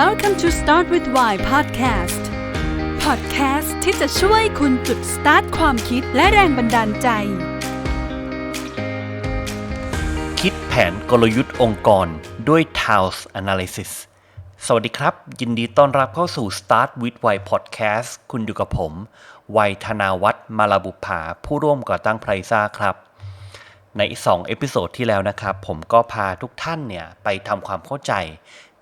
Welcome to Start with Why Podcast Podcast ที่จะช่วยคุณจุดสตาร์ทความคิดและแรงบันดาลใจ คิดแผนกลยุทธ์องค์กรด้วย Taos Analysis สวัสดีครับ ยินดีต้อนรับเข้าสู่ Start with Why Podcast คุณอยู่กับผม วัยธนาวัฒน์มาลาบุภาผู้ร่วมก่อตั้งไพรซ่าครับใน 2 เอพิโซดที่แล้วนะครับ ผมก็พาทุกท่านเนี่ย ไปทำความเข้าใจ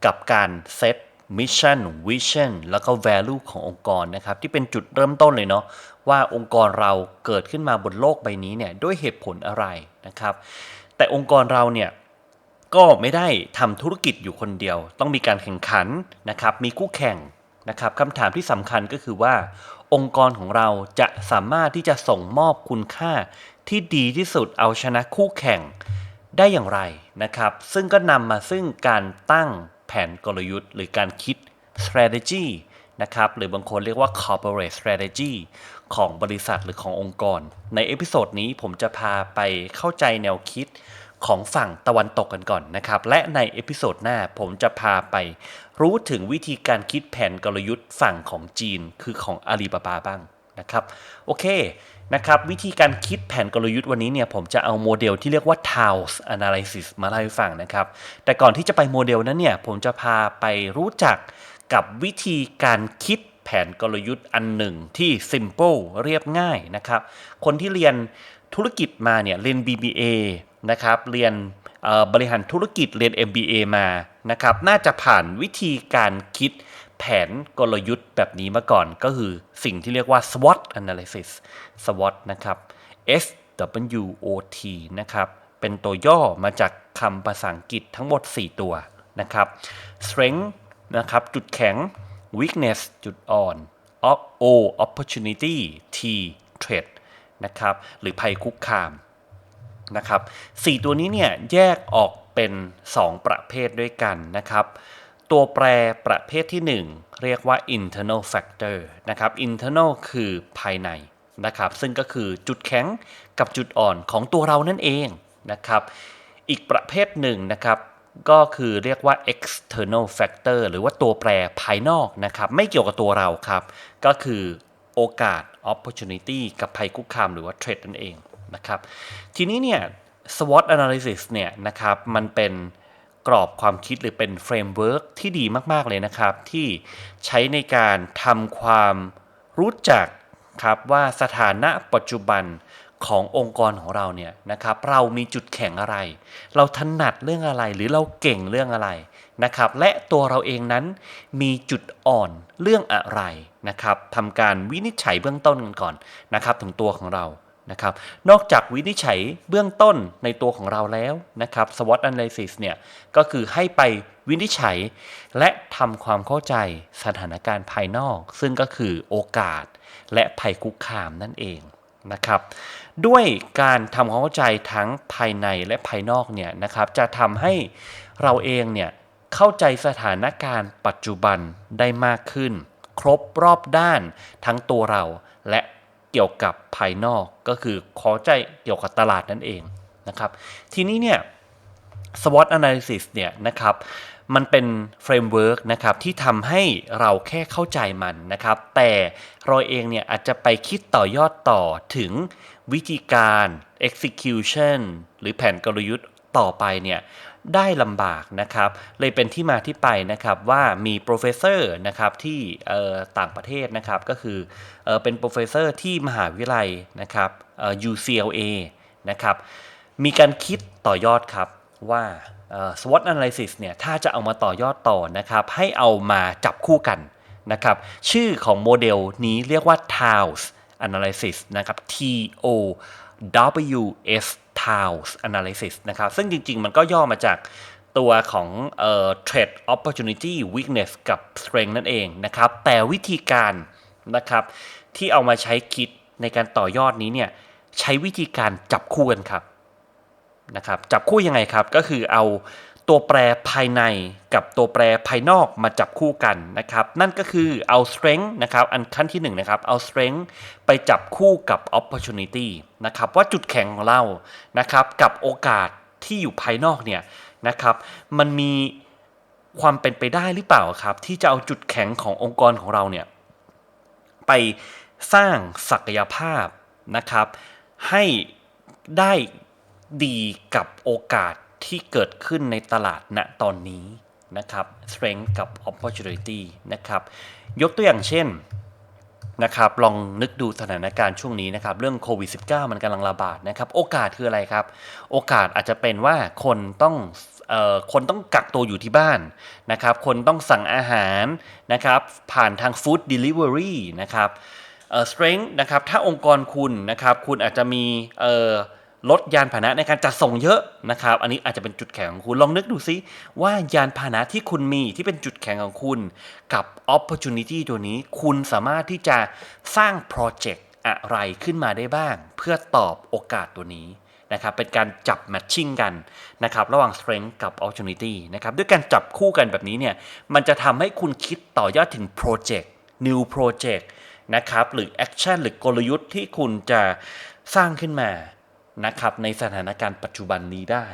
กับการเซต มิชชั่นวิชั่นแล้วก็ value ขององค์กรนะครับ ที่เป็นจุดเริ่มต้นเลยเนาะว่าองค์กรเราเกิดขึ้นมาบนโลกใบนี้เนี่ยด้วยเหตุผลอะไรนะครับ แต่องค์กรเราเนี่ยก็ไม่ได้ทำธุรกิจอยู่คนเดียว ต้องมีการแข่งขันนะครับ มีคู่แข่งนะครับคำถามที่สำคัญก็คือว่า องค์กรของเราจะสามารถที่จะส่งมอบคุณค่าที่ดีที่สุดเอาชนะคู่แข่งได้อย่างไรนะครับ ซึ่งก็นำมาซึ่งการตั้ง แผนกลยุทธ์ หรือการคิด strategy นะครับหรือบางคนเรียกว่า corporate strategy ของบริษัทหรือขององค์กร ในเอพิโซดนี้ผมจะพาไปเข้าใจแนวคิดของฝั่งตะวันตกกันก่อนนะครับ และในเอพิโซดหน้าผมจะพาไป รู้ถึงวิธีการคิดแผนกลยุทธ์ฝั่งของจีนคือของอาลีบาบาบ้าง นะครับโอเคนะครับวิธีการคิดแผนกลยุทธ์วันนี้เนี่ยผมจะเอาโมเดลที่เรียกว่า Taos Analysis มาเล่าให้ฟังนะครับ แต่ก่อนที่จะไปโมเดลนั้นเนี่ยผมจะพาไปรู้จักกับวิธีการคิดแผนกลยุทธ์อันหนึ่งที่ simple เรียบง่ายนะครับ คนที่เรียนธุรกิจมาเนี่ยเรียน BBA นะครับเรียนบริหารธุรกิจเรียน MBA มานะครับน่าจะผ่านวิธีการคิด แผนกลยุทธ์แบบนี้มาก่อน ก็คือสิ่งที่เรียกว่า SWOT analysis SWOT นะครับ S W O T นะครับ เป็นตัวย่อมาจากคำภาษาอังกฤษทั้งหมด 4 ตัวนะครับ strength นะครับ จุดแข็ง weakness จุดอ่อน O opportunity T threat นะครับ หรือภัยคุกคามนะครับสตัวนี้เนี่ยแยกออกเป็น 2 ประเภทด้วยกันนะครับ ตัวแปรประเภทที่ 1 เรียกว่า internal factor นะครับ internal คือภายในนะครับ ซึ่งก็คือจุดแข็งกับจุดอ่อนของตัวเรานั่นเองนะครับ อีกประเภทหนึ่งนะครับก็คือเรียกว่า external factor หรือว่าตัวแปรภายนอกนะครับ ไม่เกี่ยวกับตัวเราครับ ก็คือโอกาส opportunity กับภัยคุกคามหรือว่า threat นั่นเองนะครับ ทีนี้เนี่ย SWOT analysis เนี่ยนะครับมันเป็น กรอบความคิดหรือเป็นเฟรมเวิร์กที่ดีมาก ๆ เลยนะครับ ที่ใช้ในการทำความรู้จักครับว่าสถานะปัจจุบันขององค์กรของเราเนี่ยนะครับ เรามีจุดแข็งอะไร เราถนัดเรื่องอะไรหรือเราเก่งเรื่องอะไรนะครับ และตัวเราเองนั้นมีจุดอ่อนเรื่องอะไรนะครับทำการวินิจฉัยเบื้องต้นกันก่อนนะครับ ถึงตัวของเรา นะครับ นอกจากวินิจฉัยเบื้องต้นในตัวของเราแล้วนะครับ SWOT analysis เนี่ยก็คือให้ไปวินิจฉัย และทำความเข้าใจสถานการณ์ภายนอก ซึ่งก็คือโอกาสและภัยคุกคามนั่นเองนะครับด้วยการทำความเข้าใจทั้งภายในและภายนอกเนี่ยนะครับจะทำให้เราเองเนี่ยเข้าใจสถานการณ์ปัจจุบันได้มากขึ้น ครบรอบด้านทั้งตัวเราและ เกี่ยวกับภายนอกก็คือขอใจเกี่ยวกับตลาดนั่นเองนะครับ ทีนี้เนี่ย SWOT analysis เนี่ยนะครับมันเป็นเฟรมเวิร์กนะครับที่ทำให้เราแค่เข้าใจมันนะครับ แต่เราเองเนี่ยอาจจะไปคิดต่อยอดต่อถึงวิธีการ execution หรือแผนกลยุทธ์ ต่อไปเนี่ยได้ลำบากนะครับ เลยเป็นที่มาที่ไปนะครับว่ามีโปรเฟสเซอร์นะครับที่ต่างประเทศนะครับก็คือเป็นโปรเฟสเซอร์ที่มหาวิทยาลัยนะครับ UCLA นะครับมีการคิดต่อยอดครับว่า SWOT analysis เนี่ยถ้าจะเอามาต่อยอดต่อนะครับให้เอามาจับคู่กันนะครับชื่อของโมเดลนี้เรียกว่า Taos analysis นะครับ T O W S Taos analysis นะครับ ซึ่งจริง ๆ มันก็ย่อมาจากตัวของเอ่อ Trade opportunity weakness กับ strength นั่นเองนะครับ แต่วิธีการนะครับที่เอามาใช้คิดในการต่อยอดนี้เนี่ยใช้วิธีการจับคู่กันครับนะครับจับคู่ยังไงครับก็คือเอา ตัวแปรภายในกับตัวแปรภายนอกมาจับคู่กันนะครับ นั่นก็คือเอา strength นะครับ อันขั้นที่1นนะครับเอา strength ไปจับคู่กับ opportunity นะครับ ว่าจุดแข็งของเรานะครับ กับโอกาสที่อยู่ภายนอกเนี่ยนะครับ มันมีความเป็นไปได้หรือเปล่าครับ ที่จะเอาจุดแข็งขององค์กรของเราเนี่ยไปสร้างศักยภาพนะครับ ให้ได้ดีกับโอกาส ที่เกิดขึ้นในตลาดณตอนนี้นะครับ strength กับ opportunity นะครับยกตัวอย่างเช่นนะครับลองนึกดูสถานการณ์ช่วงนี้นะครับเรื่องโควิด -19 มันกำลังระบาดนะครับโอกาสคืออะไรครับ โอกาสอาจจะเป็นว่าคนต้องออคนต้องกักตัวอยู่ที่บ้านนะครับ คนต้องสั่งอาหารนะครับผ่านทางฟู้ดเดลิเวอรี่นะครับเอ่อ strength นะครับถ้าองค์กรคุณนะครับคุณอาจจะมีเอ่อ รถยานพาหนะในการจัดส่งเยอะนะครับ อันนี้อาจจะเป็นจุดแข็งของคุณลองนึกดูซิว่ายานพาหนะที่คุณมีที่เป็นจุดแข็งของคุณ กับ opportunity ตัวนี้ คุณสามารถที่จะสร้างโปรเจกต์อะไรขึ้นมาได้บ้าง เพื่อตอบโอกาสตัวนี้นะครับเป็นการจับ matching กันนะครับระหว่าง strength กับ opportunity นะครับด้วยการจับคู่กันแบบนี้เนี่ยมันจะทำให้คุณคิดต่อยอดถึง project new project นะครับหรือ action หรือกลยุทธ์ที่คุณจะสร้างขึ้นมา นะครับในสถานการณ์ปัจจุบันนี้ได้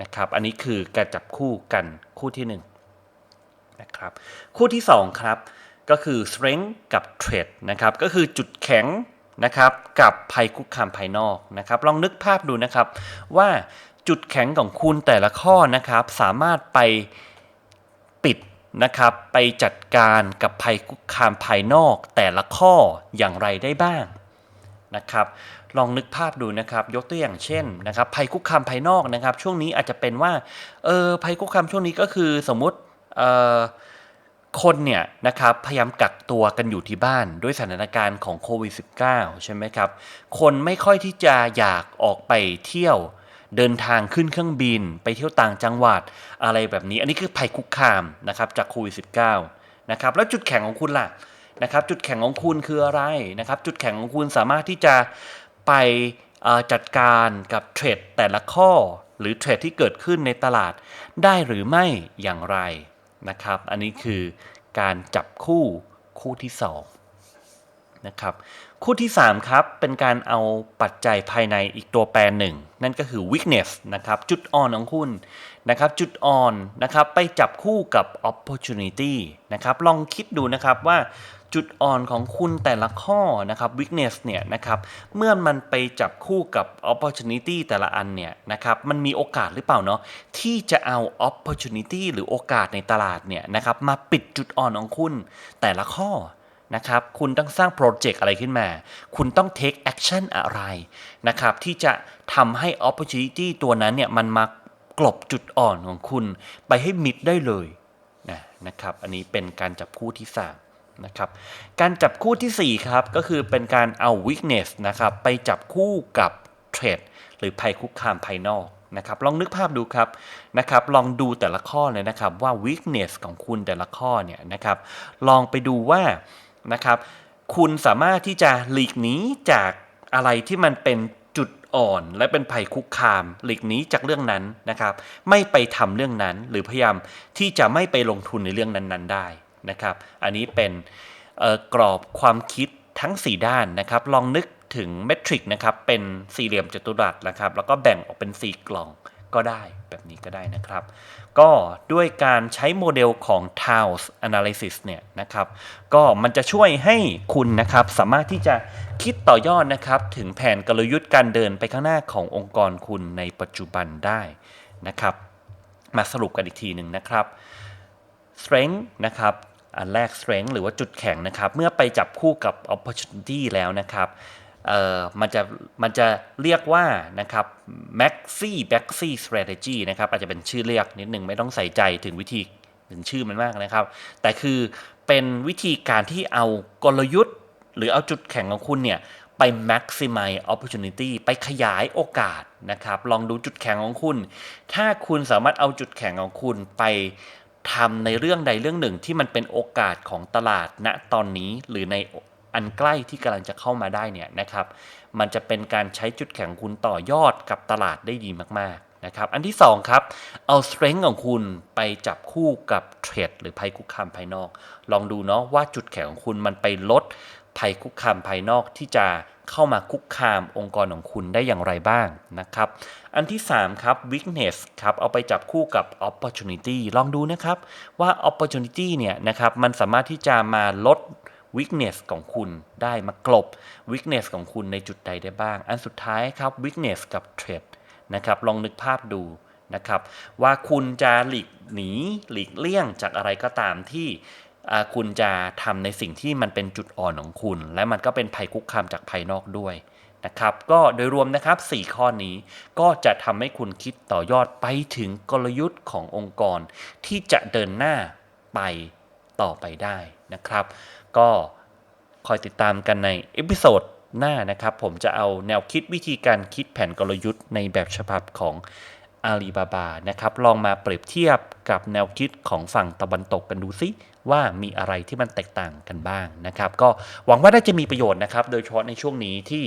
นะครับ อันนี้คือการจับคู่กันคู่ที่1นงนะครับคู่ที่ 2 ครับ ก็คือ strength กับ threat นะครับก็คือจุดแข็งนะครับกับภัยคุกคามภายนอกนะครับ ลองนึกภาพดูนะครับว่าจุดแข็งของคุณแต่ละข้อนะครับ สามารถไปปิดนะครับไปจัดการกับภัยคุกคามภายนอกแต่ละข้ออย่างไรได้บ้าง นะครับ ลองนึกภาพดูนะครับ ยกตัวอย่างเช่นนะครับ ภัยคุกคามภายนอกนะครับ ช่วงนี้อาจจะเป็นว่า เออ ภัยคุกคามช่วงนี้ก็คือสมมุติ เอ่อคนเนี่ยนะครับพยายามกักตัวกันอยู่ที่บ้านด้วยสถานการณ์ของโควิด -19 ใช่ไหมครับ คนไม่ค่อยที่จะอยากออกไปเที่ยวเดินทางขึ้นเครื่องบิน ไปเที่ยวต่างจังหวัดอะไรแบบนี้ อันนี้คือภัยคุกคามนะครับจากโควิด -19 นะครับแล้วจุดแข็งของคุณล่ะ นะครับจุดแข็งของคุณคืออะไรนะครับจุดแข็งของคุณสามารถที่จะไปจัดการกับเทรดแต่ละข้อ หรือเทรดที่เกิดขึ้นในตลาดได้หรือไม่อย่างไรนะครับ อันนี้คือการจับคู่คู่ที่2นะครับคู่ที่ 3 ครับ เป็นการเอาปัจจัยภายในอีกตัวแปรหนึ่ง นั่นก็คือ weakness นะครับจุดอ่อนของคุณนะครับจุดอ่อนนะครับไปจับคู่กับ opportunity นะครับลองคิดดูนะครับว่า จุดอ่อนของคุณแต่ละข้อนะครับ weakness เนี่ยนะครับเมื่อมันไปจับคู่กับ opportunity แต่ละอันเนี่ยนะครับมันมีโอกาสหรือเปล่าเนาะที่จะเอา opportunity หรือโอกาสในตลาดเนี่ยนะครับมาปิดจุดอ่อนของคุณแต่ละข้อนะครับคุณต้องสร้างโปรเจกต์อะไรขึ้นมา คุณต้อง take action อะไรนะครับที่จะทำให้ opportunity ตัวนั้นเนี่ยมันมากลบจุดอ่อนของคุณ ไปให้มิดได้เลยนะนะครับอันนี้เป็นการจับคู่ที่3 นะครับการจับคู่ที่ 4 ครับ ก็คือเป็นการเอา weakness นะครับไปจับคู่กับ threat หรือภัยคุกคามภายนอกนะครับลองนึกภาพดูครับนะครับลองดูแต่ละข้อเลยนะครับว่า weakness ของคุณแต่ละข้อเนี่ยนะครับลองไปดูว่านะครับคุณสามารถที่จะหลีกหนีจากอะไรที่มันเป็นจุดอ่อน และเป็นภัยคุกคาม หลีกหนีจากเรื่องนั้นนะครับ ไม่ไปทำเรื่องนั้นหรือพยายามที่จะไม่ไปลงทุนในเรื่องนั้นๆ ได้ นะครับ อันนี้เป็นกรอบความคิดทั้ง 4 ด้านนะครับ ลองนึกถึงเมทริกนะครับ เป็นสี่เหลี่ยมจัตุรัสนะครับ แล้วก็แบ่งออกเป็น 4 กล่องก็ได้แบบนี้ก็ได้นะครับ ก็ด้วยการใช้โมเดลของ Tiles Analysis เนี่ยนะครับ ก็มันจะช่วยให้คุณนะครับสามารถที่จะคิดต่อยอดนะครับ ถึงแผนกลยุทธ์การเดินไปข้างหน้าขององค์กรคุณในปัจจุบันได้นะครับ มาสรุปกันอีกทีหนึ่งนะครับ strength นะครับ อันแรก strength หรือว่าจุดแข็งนะครับ เมื่อไปจับคู่กับ opportunity แล้วนะครับเอ่อมันจะมันจะเรียกว่านะครับ maxi baxi strategy นะครับอาจจะเป็นชื่อเรียกนิดหนึ่งไม่ต้องใส่ใจถึงวิธีถึงชื่อมันมากนะครับ แต่คือเป็นวิธีการที่เอากลยุทธ์ หรือเอาจุดแข็งของคุณเนี่ยไป maximize opportunity ไปขยายโอกาสนะครับ ลองดูจุดแข็งของคุณ ถ้าคุณสามารถเอาจุดแข็งของคุณไป ทำในเรื่องใดเรื่องหนึ่งที่มันเป็นโอกาสของตลาดณตอนนี้หรือในอันใกล้ที่กำลังจะเข้ามาได้เนี่ยนะครับ มันจะเป็นการใช้จุดแข็งคุณต่อยอดกับตลาดได้ดีมากๆนะครับ อันที่ 2 ครับ เอา strength ของคุณไปจับคู่กับเทรดหรือภัยคุกคามภายนอก ลองดูเนาะว่าจุดแข็งของคุณมันไปลด ภัยคุกคามภายนอกที่จะเข้ามาคุกคามองค์กรของคุณได้อย่างไรบ้างนะครับ อันที่ 3 ครับ weakness ครับ เอาไปจับคู่กับ opportunity ลองดูนะครับ ว่า opportunity เนี่ยนะครับมันสามารถที่จะมาลด weakness ของคุณได้มากลบ weakness ของคุณในจุดใดได้บ้าง อันสุดท้ายครับ weakness กับ threat นะครับ ลองนึกภาพดูนะครับ ว่าคุณจะหลีกหนีหลีกเลี่ยงจากอะไรก็ตามที่ คุณจะทำในสิ่งที่มันเป็นจุดอ่อนของคุณ และมันก็เป็นภัยคุกคามจากภายนอกด้วยนะครับ ก็โดยรวมนะครับ 4 ข้อนี้ก็จะทำให้คุณคิดต่อยอดไปถึงกลยุทธ์ขององค์กร ที่จะเดินหน้าไปต่อไปได้นะครับ ก็คอยติดตามกันในเอพิโซดหน้านะครับ ผมจะเอาแนวคิดวิธีการคิดแผนกลยุทธ์ในแบบฉบับของ อาลีบาบานะครับลองมาเปรียบเทียบกับแนวคิดของฝั่งตะวันตกกันดูซิว่ามีอะไรที่มันแตกต่างกันบ้างนะครับ ก็หวังว่าน่าจะมีประโยชน์นะครับ โดยเฉพาะในช่วงนี้ที่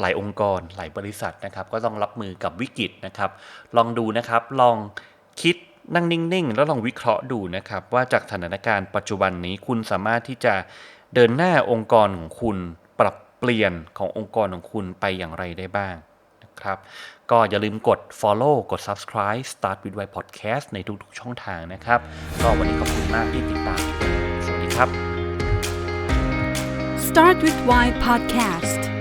หลายองค์กรหลายบริษัทนะครับ ก็ต้องรับมือกับวิกฤตนะครับ ลองดูนะครับลองคิดนั่งนิ่ง ๆ แล้วลองวิเคราะห์ดูนะครับ ว่าจากสถานการณ์ปัจจุบันนี้คุณสามารถที่จะเดินหน้าองค์กรของคุณปรับเปลี่ยนขององค์กรของคุณไปอย่างไรได้บ้าง ครับ ก็อย่าลืมกด follow กด subscribe start with why podcast ในทุกๆช่องทางนะครับ ก็วันนี้ขอบคุณมากที่ติดตาม สวัสดีครับ Start with Why Podcast